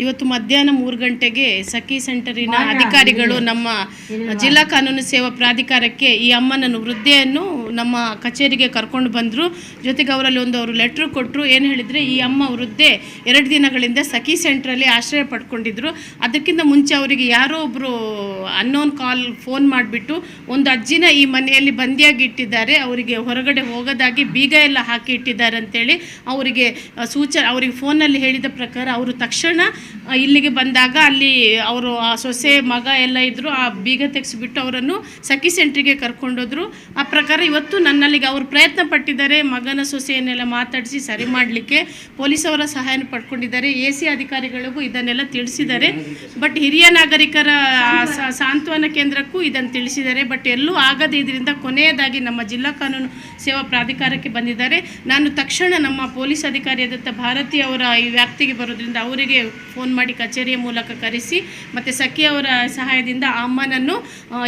ಇವತ್ತು ಮಧ್ಯಾಹ್ನ ಮೂರು ಗಂಟೆಗೆ ಸಖಿ ಸೆಂಟರಿನ ಅಧಿಕಾರಿಗಳು ನಮ್ಮ ಜಿಲ್ಲಾ ಕಾನೂನು ಸೇವಾ ಪ್ರಾಧಿಕಾರಕ್ಕೆ ಈ ಅಮ್ಮನನ್ನು ವೃದ್ಧೆಯನ್ನು ನಮ್ಮ ಕಚೇರಿಗೆ ಕರ್ಕೊಂಡು ಬಂದರು. ಜೊತೆಗೆ ಅವರಲ್ಲಿ ಒಂದು ಅವರು ಲೆಟ್ರ್ ಕೊಟ್ಟರು ಏನು ಹೇಳಿದರೆ, ಈ ಅಮ್ಮ ವೃದ್ಧೆ ಎರಡು ದಿನಗಳಿಂದ ಸಖಿ ಸೆಂಟ್ರಲ್ಲಿ ಆಶ್ರಯ ಪಡ್ಕೊಂಡಿದ್ರು. ಅದಕ್ಕಿಂತ ಮುಂಚೆ ಅವರಿಗೆ ಯಾರೋ ಒಬ್ಬರು ಅನ್ನೋನ್ ಕಾಲ್ ಫೋನ್ ಮಾಡಿಬಿಟ್ಟು ಒಂದು ಅಜ್ಜಿನ ಈ ಮನೆಯಲ್ಲಿ ಬಂದಿಯಾಗಿ ಇಟ್ಟಿದ್ದಾರೆ. ಅವರಿಗೆ ಹೊರಗಡೆ ಹೋಗೋದಾಗಿ ಬೀಗ ಎಲ್ಲ ಹಾಕಿ ಇಟ್ಟಿದ್ದಾರೆ ಅಂತೇಳಿ ಅವರಿಗೆ ಸೂಚ ಅವರಿಗೆ ಫೋನಲ್ಲಿ ಹೇಳಿದ ಪ್ರಕಾರ ಅವರು ತಕ್ಷಣ ಇಲ್ಲಿಗೆ ಬಂದಾಗ ಅಲ್ಲಿ ಅವರು, ಆ, ಸೊಸೆ, ಮಗ ಎಲ್ಲ ಇದ್ದರು ಆ ಬೀಗ ತೆಗೆಸಿಬಿಟ್ಟು ಅವರನ್ನು ಸಖಿ ಸೆಂಟ್ರಿಗೆ ಕರ್ಕೊಂಡೋದ್ರು. ಆ ಪ್ರಕಾರ ಇವತ್ತು ನನ್ನಲ್ಲಿಗೆ ಅವರು ಪ್ರಯತ್ನ ಪಟ್ಟಿದ್ದಾರೆ. ಮಗನ ಸೊಸೆಯನ್ನೆಲ್ಲ ಮಾತಾಡಿಸಿ ಸರಿ ಮಾಡಲಿಕ್ಕೆ ಪೊಲೀಸವರ ಸಹಾಯನ ಪಡ್ಕೊಂಡಿದ್ದಾರೆ. ಎ ಸಿ ಅಧಿಕಾರಿಗಳಿಗೂ ಇದನ್ನೆಲ್ಲ ತಿಳಿಸಿದ್ದಾರೆ. ಬಟ್ ಹಿರಿಯ ನಾಗರಿಕರ ಸಾಂತ್ವನ ಕೇಂದ್ರಕ್ಕೂ ಇದನ್ನು ತಿಳಿಸಿದ್ದಾರೆ. ಬಟ್ ಎಲ್ಲೂ ಆಗದೆ ಇದರಿಂದ ಕೊನೆಯದಾಗಿ ನಮ್ಮ ಜಿಲ್ಲಾ ಕಾನೂನು ಸೇವಾ ಪ್ರಾಧಿಕಾರಕ್ಕೆ ಬಂದಿದ್ದಾರೆ. ನಾನು ತಕ್ಷಣ ನಮ್ಮ ಪೊಲೀಸ್ ಅಧಿಕಾರಿಯಾದಂಥ ಭಾರತಿ ಅವರ ಈ ವ್ಯಾಪ್ತಿಗೆ ಬರೋದ್ರಿಂದ ಅವರಿಗೆ ಫೋನ್ ಮಾಡಿ ಕಚೇರಿಯ ಮೂಲಕ ಕರೆಸಿ ಮತ್ತು ಸಖಿ ಅವರ ಸಹಾಯದಿಂದ ಅಮ್ಮನನ್ನು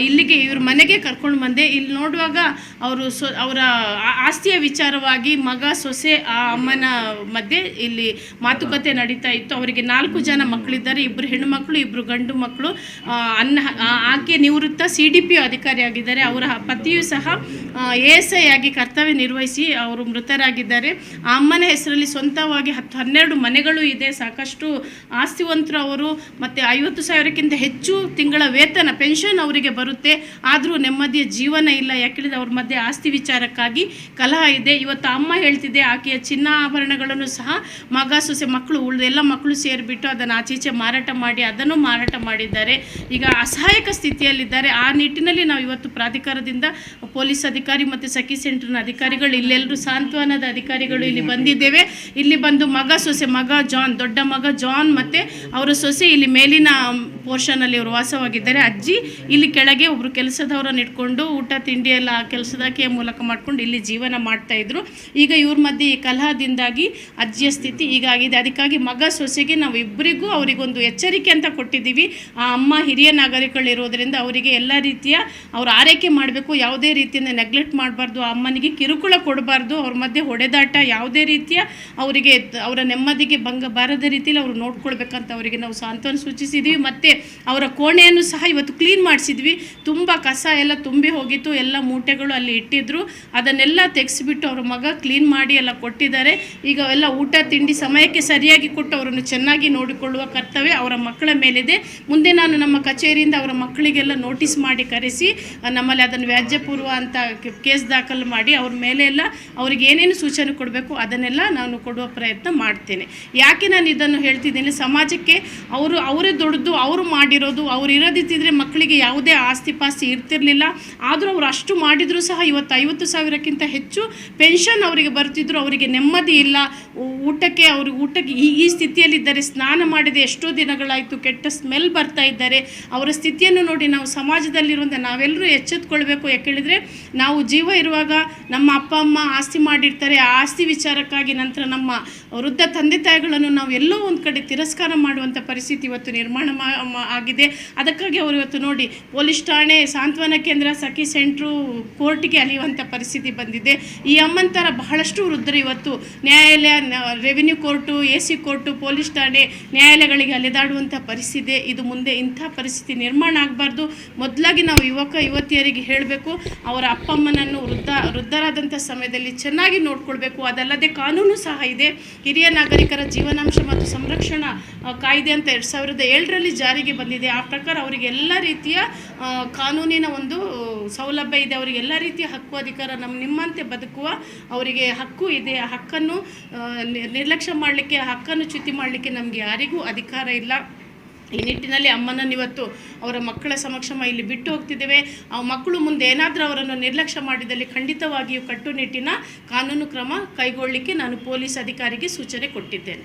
ಇಲ್ಲಿಗೆ ಇವ್ರ ಮನೆಗೆ ಕರ್ಕೊಂಡು ಬಂದೆ. ಇಲ್ಲಿ ನೋಡುವಾಗ ಅವರು ಸೊ, ಅವರ ಆಸ್ತಿಯ ವಿಚಾರವಾಗಿ ಮಗ ಸೊಸೆ ಆ ಅಮ್ಮನ ಮಧ್ಯೆ ಇಲ್ಲಿ ಮಾತುಕತೆ ನಡೀತಾ ಇತ್ತು. ಅವರಿಗೆ ನಾಲ್ಕು ಜನ ಮಕ್ಕಳಿದ್ದಾರೆ. ಇಬ್ಬರು ಹೆಣ್ಣುಮಕ್ಕಳು ಇಬ್ಬರು ಗಂಡು ಮಕ್ಕಳು. ಅನ್ನ ಆಕೆ ನಿವೃತ್ತ ಸಿ ಡಿ ಪಿ ಅಧಿಕಾರಿಯಾಗಿದ್ದಾರೆ. ಅವರ ಪತಿಯು ಸಹ ಎ ಎಸ್ ಐ ಆಗಿ ಕರ್ತವ್ಯ ನಿರ್ವಹಿಸಿ ಅವರು ಮೃತರಾಗಿದ್ದಾರೆ. ಆ ಅಮ್ಮನ ಹೆಸರಲ್ಲಿ ಸ್ವಂತವಾಗಿ ಹತ್ತು, ಹನ್ನೆರಡು ಮನೆಗಳು ಇದೆ. ಸಾಕಷ್ಟು ಆಸ್ತಿವಂತರು ಅವರು. ಮತ್ತು ಐವತ್ತು ಸಾವಿರಕ್ಕಿಂತ ಹೆಚ್ಚು ತಿಂಗಳ ವೇತನ, ಪೆನ್ಷನ್ ಅವರಿಗೆ ಬರುತ್ತೆ. ಆದರೂ ನೆಮ್ಮದಿಯ ಜೀವನ ಇಲ್ಲ. ಯಾಕೆಳಿದ ಅವ್ರ ಮಧ್ಯೆ ಆಸ್ತಿ ವಿಚಾರಕ್ಕಾಗಿ ಕಲಹ ಇದೆ. ಇವತ್ತು ಅಮ್ಮ ಹೇಳ್ತಿದೆ ಆಕೆಯ ಚಿನ್ನ ಆಭರಣಗಳನ್ನು ಸಹ ಮಗ, ಸೊಸೆ, ಮಕ್ಕಳು, ಉಳಿದ ಎಲ್ಲ ಮಕ್ಕಳು ಸೇರಿಬಿಟ್ಟು ಅದನ್ನು ಆಚೀಚೆ ಮಾರಾಟ ಮಾಡಿ, ಅದನ್ನು ಮಾರಾಟ ಮಾಡಿದ್ದಾರೆ. ಈಗ ಅಸಹಾಯಕ ಸ್ಥಿತಿಯಲ್ಲಿದ್ದಾರೆ. ಆ ನಿಟ್ಟಿನಲ್ಲಿ ನಾವು ಇವತ್ತು ಪ್ರಾಧಿಕಾರದಿಂದ ಪೊಲೀಸ್ ಅಧಿಕಾರಿ ಮತ್ತು ಸಖಿ ಸೆಂಟರ್ನ ಅಧಿಕಾರಿಗಳು, ಇಲ್ಲೆಲ್ಲರೂ ಸಾಂತ್ವನದ ಅಧಿಕಾರಿಗಳು ಇಲ್ಲಿ ಬಂದಿದ್ದೇವೆ. ಇಲ್ಲಿ ಬಂದು ಮಗ, ಸೊಸೆ, ಮಗ ಜಾನ್, ದೊಡ್ಡ ಮಗ ಜಾನ್ ಮತ್ತು ಅವರ ಸೊಸೆ ಇಲ್ಲಿ ಮೇಲಿನ ಪೋರ್ಷನಲ್ಲಿ ಅವರು ವಾಸವಾಗಿದ್ದಾರೆ. ಅಜ್ಜಿ ಇಲ್ಲಿ ಕೆಳಗೆ ಒಬ್ಬರು ಕೆಲಸದವರನ್ನು ಇಟ್ಕೊಂಡು ಊಟ, ತಿಂಡಿ ಎಲ್ಲ ಆ ಮೂಲಕ ಮಾಡಿಕೊಂಡು ಇಲ್ಲಿ ಜೀವನ ಮಾಡ್ತಾ ಇದ್ರು. ಈಗ ಇವ್ರ ಮಧ್ಯೆ ಈ ಕಲಹದಿಂದಾಗಿ ಅಜ್ಜಿಯ ಸ್ಥಿತಿ ಹೀಗಾಗಿದೆ ಅದಕ್ಕಾಗಿ ಮಗ ಸೊಸೆಗೆ ನಾವು ಇಬ್ಬರಿಗೂ ಅವರಿಗೊಂದು ಎಚ್ಚರಿಕೆ ಅಂತ ಕೊಟ್ಟಿದ್ದೀವಿ. ಆ ಅಮ್ಮ ಹಿರಿಯ ನಾಗರಿಕಗಳಿರೋದ್ರಿಂದ ಅವರಿಗೆ ಎಲ್ಲ ರೀತಿಯ ಅವ್ರ ಆರೈಕೆ ಮಾಡಬೇಕು. ಯಾವುದೇ ರೀತಿಯಿಂದ ನೆಗ್ಲೆಕ್ಟ್ ಮಾಡಬಾರ್ದು. ಆ ಅಮ್ಮನಿಗೆ ಕಿರುಕುಳ ಕೊಡಬಾರ್ದು. ಅವ್ರ ಮಧ್ಯೆ ಹೊಡೆದಾಟ ಯಾವುದೇ ರೀತಿಯ ಅವರಿಗೆ ಅವರ ನೆಮ್ಮದಿಗೆ ಭಂಗ ಬಾರದ ರೀತಿಯಲ್ಲಿ ಅವರು ನೋಡ್ಕೊಳ್ಬೇಕಂತ ಅವರಿಗೆ ನಾವು ಸಾಂತ್ವನ ಸೂಚಿಸಿದ್ದೀವಿ ಮತ್ತು ಅವರ ಕೋಣೆಯನ್ನು ಸಹ ಇವತ್ತು ಕ್ಲೀನ್ ಮಾಡಿಸಿದ್ವಿ. ತುಂಬ ಕಸ ಎಲ್ಲ ತುಂಬಿ ಹೋಗಿತ್ತು. ಎಲ್ಲ ಮೂಟೆಗಳು ಅಲ್ಲಿ ಇಟ್ಟಿದ್ರು ಅದನ್ನೆಲ್ಲ ತೆಗೆಸಿಬಿಟ್ಟು ಅವ್ರ ಮಗ ಕ್ಲೀನ್ ಮಾಡಿ ಎಲ್ಲ ಕೊಟ್ಟಿದ್ದಾರೆ. ಈಗ ಎಲ್ಲ ಊಟ, ತಿಂಡಿ ಸಮಯಕ್ಕೆ ಸರಿಯಾಗಿ ಕೊಟ್ಟು ಅವರನ್ನು ಚೆನ್ನಾಗಿ ನೋಡಿಕೊಳ್ಳುವ ಕರ್ತವ್ಯ ಅವರ ಮಕ್ಕಳ ಮೇಲಿದೆ. ಮುಂದೆ ನಾನು ನಮ್ಮ ಕಚೇರಿಯಿಂದ ಅವರ ಮಕ್ಕಳಿಗೆಲ್ಲ ನೋಟಿಸ್ ಮಾಡಿ ಕರೆಸಿ ನಮ್ಮಲ್ಲಿ ಅದನ್ನು ವ್ಯಾಜ್ಯಪೂರ್ವ ಅಂತ ಕೇಸ್ ದಾಖಲು ಮಾಡಿ ಅವ್ರ ಮೇಲೆ ಎಲ್ಲ ಅವ್ರಿಗೆ ಏನೇನು ಸೂಚನೆ ಕೊಡಬೇಕು ಅದನ್ನೆಲ್ಲ ನಾನು ಕೊಡುವ ಪ್ರಯತ್ನ ಮಾಡ್ತೇನೆ. ಯಾಕೆ ನಾನು ಇದನ್ನು ಹೇಳ್ತಿದ್ದೀನಿ, ಸಮಾಜಕ್ಕೆ ಅವರು, ಅವರೇ ದೊಡ್ಡದು, ಅವರು ಮಾಡಿರೋದು, ಅವ್ರು ಇರೋದಿದ್ದರೆ ಮಕ್ಕಳಿಗೆ ಯಾವುದೇ ಆಸ್ತಿ ಪಾಸ್ತಿ ಇರ್ತಿರಲಿಲ್ಲ. ಆದರೂ ಅವರು ಅಷ್ಟು ಮಾಡಿದರೂ ಸಹ ಇವತ್ತು ಐವತ್ತು ಸಾವಿರಕ್ಕಿಂತ ಹೆಚ್ಚು ಪೆನ್ಷನ್ ಅವರಿಗೆ ಬರ್ತಿದ್ರು, ಅವರಿಗೆ ನೆಮ್ಮದಿ ಇಲ್ಲ. ಊಟಕ್ಕೆ ಅವರು, ಊಟಕ್ಕೆ ಈ ಈ ಸ್ಥಿತಿಯಲ್ಲಿದ್ದಾರೆ ಸ್ನಾನ ಮಾಡಿದೆ, ಎಷ್ಟೋ ದಿನಗಳಾಯಿತು, ಕೆಟ್ಟ ಸ್ಮೆಲ್ ಬರ್ತಾ ಇದ್ದಾರೆ ಅವರ ಸ್ಥಿತಿಯನ್ನು ನೋಡಿ ನಾವು ಸಮಾಜದಲ್ಲಿರುವಂಥ ನಾವೆಲ್ಲರೂ ಎಚ್ಚೆತ್ಕೊಳ್ಬೇಕು. ಯಾಕೆ ಹೇಳಿದರೆ ನಾವು ಜೀವ ಇರುವಾಗ ನಮ್ಮ ಅಪ್ಪ, ಅಮ್ಮ ಆಸ್ತಿ ಮಾಡಿರ್ತಾರೆ. ಆ ಆಸ್ತಿ ವಿಚಾರಕ್ಕಾಗಿ ನಂತರ ನಮ್ಮ ವೃದ್ಧ ತಂದೆ ತಾಯಿಗಳನ್ನು ನಾವು ಎಲ್ಲೋ ಒಂದು ಕಡೆ ತಿರಸ್ಕಾರ ಮಾಡುವಂಥ ಪರಿಸ್ಥಿತಿ ಇವತ್ತು ನಿರ್ಮಾಣ ಆಗಿದೆ. ಅದಕ್ಕಾಗಿ ಅವರು ಇವತ್ತು ನೋಡಿ, ಪೊಲೀಸ್ ಠಾಣೆ, ಸಾಂತ್ವನ ಕೇಂದ್ರ, ಸಖಿ ಸೆಂಟ್ರು, ಕೋರ್ಟಿಗೆ ಅಲಿಯುವಂಥ ಪರಿಸ್ಥಿತಿ ಬಂದಿದೆ. ಈ ಅಮ್ಮಂತರ ಬಹಳಷ್ಟು ವೃದ್ಧರು ಇವತ್ತು ನ್ಯಾಯಾಲಯ revenue court A C court police ಠಾಣೆ ನ್ಯಾಯಾಲಯಗಳಿಗೆ ಅಲೆದಾಡುವಂಥ ಪರಿಸ್ಥಿತಿ, ಇದು ಮುಂದೆ ಇಂಥ ಪರಿಸ್ಥಿತಿ ನಿರ್ಮಾಣ ಆಗಬಾರ್ದು. ಮೊದಲಾಗಿ ನಾವು ಯುವಕ, ಯುವತಿಯರಿಗೆ ಹೇಳಬೇಕು, ಅವರ ಅಪ್ಪ ಅಮ್ಮನನ್ನು ವೃದ್ಧ ವೃದ್ಧರಾದಂಥ ಸಮಯದಲ್ಲಿ ಚೆನ್ನಾಗಿ ನೋಡ್ಕೊಳ್ಬೇಕು. ಅದಲ್ಲದೆ ಕಾನೂನು ಸಹ ಇದೆ. ಹಿರಿಯ ನಾಗರಿಕರ ಜೀವನಾಂಶ ಮತ್ತು ಸಂರಕ್ಷಣಾ ಕಾಯ್ದೆ ಅಂತ ಎರಡು ಸಾವಿರದ ಏಳರಲ್ಲಿ ಜಾರಿಗೆ ಬಂದಿದೆ. ಆ ಪ್ರಕಾರ ಅವರಿಗೆ ಎಲ್ಲ ರೀತಿಯ ಕಾನೂನಿನ ಒಂದು, ಸೌಲಭ್ಯ ಇದೆ. ಅವರಿಗೆ ಎಲ್ಲ ರೀತಿಯ ಹಕ್ಕು ಅಧಿಕಾರ ನಮ್ಮ ನಿಮ್ಮಂತೆ ಬದುಕುವ ಅವರಿಗೆ ಹಕ್ಕು ಇದೆ. ಆ ಹಕ್ಕನ್ನು ನಿರ್ಲಕ್ಷ್ಯ ಮಾಡಲಿಕ್ಕೆ, ಆ ಹಕ್ಕನ್ನು ಚ್ಯುತಿ ಮಾಡಲಿಕ್ಕೆ ನಮಗೆ ಯಾರಿಗೂ ಅಧಿಕಾರ ಇಲ್ಲ. ಈ ನಿಟ್ಟಿನಲ್ಲಿ ಅಮ್ಮನನ್ನು ಇವತ್ತು ಅವರ ಮಕ್ಕಳ ಸಮಕ್ಷಮ ಇಲ್ಲಿ ಬಿಟ್ಟು ಹೋಗ್ತಿದ್ದೇವೆ. ಆ ಮಕ್ಕಳು ಮುಂದೆ ಏನಾದರೂ ಅವರನ್ನು ನಿರ್ಲಕ್ಷ್ಯ ಮಾಡಿದಲ್ಲಿ ಖಂಡಿತವಾಗಿಯೂ ಕಟ್ಟುನಿಟ್ಟಿನ ಕಾನೂನು ಕ್ರಮ ಕೈಗೊಳ್ಳಲಿಕ್ಕೆ ನಾನು ಪೊಲೀಸ್ ಅಧಿಕಾರಿಗೆ ಸೂಚನೆ ಕೊಟ್ಟಿದ್ದೇನೆ.